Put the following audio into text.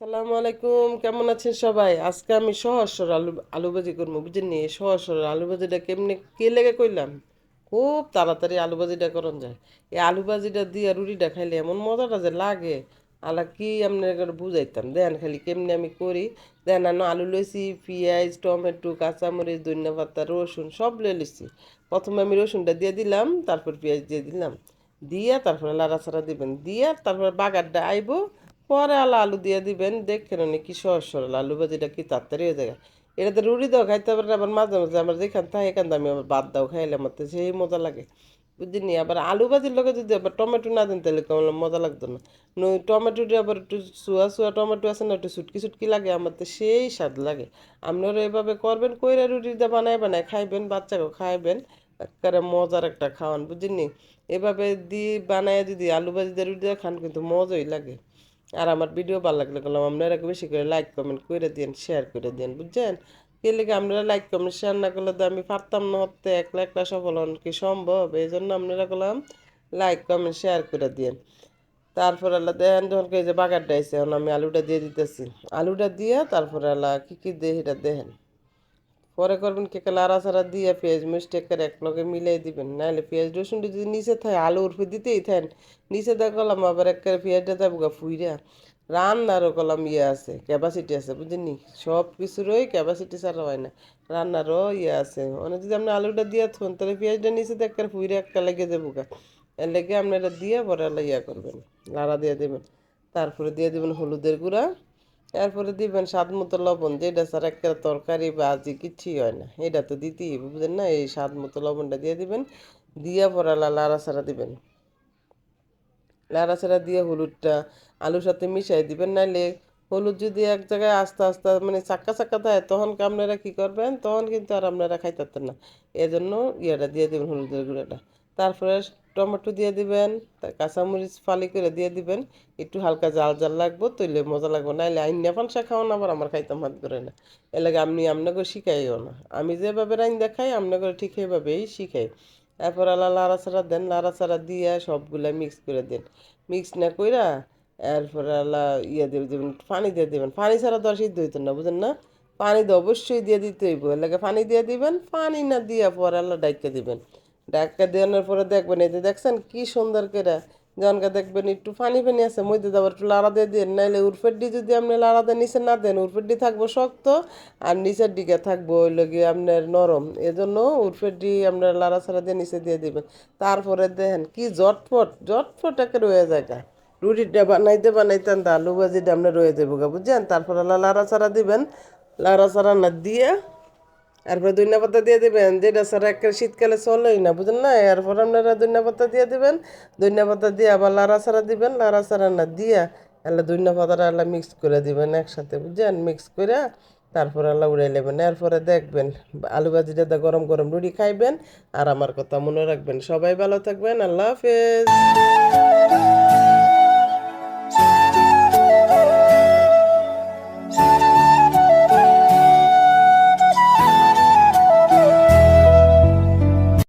আসসালামু আলাইকুম, কেমন আছেন সবাই? আজকে আমি সহজ আলু আলু ভাজি করব বুঝেননি সহজ সরল আলু ভাজিটা কেমনি, কে লেগে করলাম খুব তাড়াতাড়ি আলু ভাজিটা করন যায়। এই আলু ভাজিটা দিয়ে রুটিটা খাইলে এমন মজাটা যে লাগে। আলা কি আপনার বুঝাইতাম? দেন খালি কেমনি আমি করি? দেন আমি আলু লইছি, পেঁয়াজ, টমেটো, কাঁচামরিচ ধনিয়া পাতা রসুন, সব লয়ে লিছি প্রথমে আমি রসুনটা দিয়ে দিলাম, তারপর পেঁয়াজ দিয়ে দিলাম। দিয়ে তারপরে লাড়াচাড়া দিবেন। দিয়ে তারপরে বাগারটা আইব পরে আলো আলু দিয়ে দিবেন। দেখেন উনি কি সহজ সরল। আলু ভাজিটা কি তাড়াতাড়ি হয়ে যায়। এটাতে রুটি দাও খাইতে পারেন আবার মাঝে মাঝে আমার যেখান থাকে এখান আমি আবার বাদ দাও খাইলে আমার তো সেই মজা লাগে। বুঝিনি আবার আলু ভাজির লগে যদি আবার টমেটো না দেন তাহলে কেমন মজা লাগতো না। নই টমেটোটা আবার একটু চুয়া চুয়া টমেটো আছে না, একটু সুটকি সুটকি লাগে, আমার তো সেই স্বাদ লাগে। আপনারা এভাবে করবেন, কইরা রুটি রুটিটা বানায় বানায় খাইবেন, বাচ্চাকেও খাইবেন, একেবারে মজার একটা খাওয়ান বুঝিনি এভাবে দিয়ে বানায় যদি আলু ভাজি দিয়ে রুটি দিয়ে খান, কিন্তু মজাই লাগে। আর আমার ভিডিও ভালো লাগলে বললাম আপনারা বেশি করে লাইক কমেন্ট করে দিন শেয়ার করে দিন বুঝছেন? কে লেগে আপনারা লাইক কমেন্ট শেয়ার না করলে তো আমি পারতাম না হতে, একলা একলা সফল হন কি সম্ভব? এই জন্য আপনারা করলাম লাইক কমেন্ট শেয়ার করে দিন তারপর আল্লাহ দেখেন যখন এই যে বাগারটা এসে আমি আলুটা দিয়ে দিতেছি। আলুটা দিয়ে তারপরে আল্লাহ কী কী দিয়ে এটা দেখেন। পরে করবেন কে লাড়া চাড়া দিয়ে পেঁয়াজ মিষ্টি করে এক লগে মিলাই দিবেন। নাহলে পেঁয়াজ রসুনটা যদি নিচে থাকে, আলু উর্ফে দিতেই থাকেন। নিচে দেখলাম আবার এক পেঁয়াজটা যাব গা ফুইরা। রান্নারও কলাম ইয়ে আছে ক্যাপাসিটি আছে বুঝলি সব কিছুরই ক্যাপাসিটি ছাড়া হয় না। রান্নারও ইয়ে আছে। মানে যদি আপনি আলুটা দিয়ে থাকুন তাহলে পেঁয়াজটা নিচে দেখার ফুইরে একটা লেগে যাব গা। এর লেগে আপনি এটা দিয়ে পরে ইয়া করবেন, লাড়া দিয়ে দেবেন। তারপরে দিয়ে দেবেন হলুদের গুঁড়া। এরপরে দিবেন স্বাদ মতো লবণ যেটা স্যার একটা তরকারি ভাজি কিচ্ছুই হয় না এটা তো দিতেই বুঝলেন না? এই স্বাদ মতো লবণটা দিয়ে দিবেন, দিয়া পরে লাড়া ছাড়া দিবেন। লাড়াচাড়া দিয়ে হলুদটা আলুর সাথে মিশাই দিবেন নাহলে হলুদ যদি এক জায়গায় আস্তে আস্তে মানে চাক্কা চাক্কা থাকে তখন আপনারা কী করবেন? তখন কিন্তু আর আপনারা খাইতে না। এজন্য ইয়েটা দিয়ে দেবেন হলুদের গুঁড়োটা। তারপরে টমেটো দিয়ে দিবেন কাঁচামরিচ ফালি করে দিয়ে দিবেন, একটু হালকা জাল জাল লাগবো, তৈলে মজা লাগবো। নাহলে আইন ফানসা খাওয়ান আবার আমার খাইতাম হাত করে না। এর লাগে আপনি আপনাকে শিখাইও না। আমি যেভাবে রাইন দেখাই আপনাকে ঠিক সেইভাবেই শিখাই। এরপর আলা লাড়াচাড়া দেন লাড়াচাড়া দিয়ে সবগুলা মিক্স করে দেন। মিক্স না কইরা এরপরে আলা ইয়ে দিয়ে দেবেন, পানি দিয়ে দেবেন। পানি ছাড়া তো আর সিদ্ধ হইতো না, বুঝেন না? পানি তো অবশ্যই দিয়ে দিতে হইব। এর লাগে পানি দিয়ে দিবেন, পানি না দিয়া পরে আল্লাহ ডাইকা দিবেন। ডাক্কা দেওয়ানোর পরে দেখবেন যে দেখছেন কি সুন্দর করে জনকে দেখবেন একটু পানি পানি আছে মধ্যে দেওয়ার একটু লাড়া দিয়ে দেন, নাইলে উরফেড্ডি যদি আপনি লাড়া দিয়ে নিচে না দেন উরফেড্ডি থাকব শক্ত আর নিচের দিকে থাকব ওই লগে আপনার নরম। এজন্য উরফেড্ডি আপনার লাড়া ছাড়া দিয়ে নিচে দিয়ে দিবেন। তারপরে দেখেন কি জটফট জটফট একে রয়ে যায় রুটিটা বানাইতে বানাইতে তা আলু ভাজিটা আপনার রয়ে যাব বুঝছেন? তারপরে লাড়া ছাড়া দিবেন, লাড়া ছাড়া না দিয়ে এরপরে ধনিয়া পাতা দিয়ে দিবেন, যেটা স্যার একটা শীতকালে চলেই না, বুঝলেন না? এরপর আপনারা ধনিয়া পাতা দিয়ে দিবেন ধনিয়া পাতা দিয়ে আবার লাড়া ছাড়া দিবেন লাড়া ছাড়া না দিয়া এলা ধনিয়া পাতাটা এলা মিক্স করে দিবেন একসাথে, বুঝছেন? মিক্স করে তারপর আল্লাহ উড়াই নেবেন, এরপরে দেখবেন আলু ভাজিটা গরম গরম রুটি খাইবেন, আর আমার কথা মনে রাখবেন। সবাই ভালো থাকবেন, আল্লাহ হাফেজ।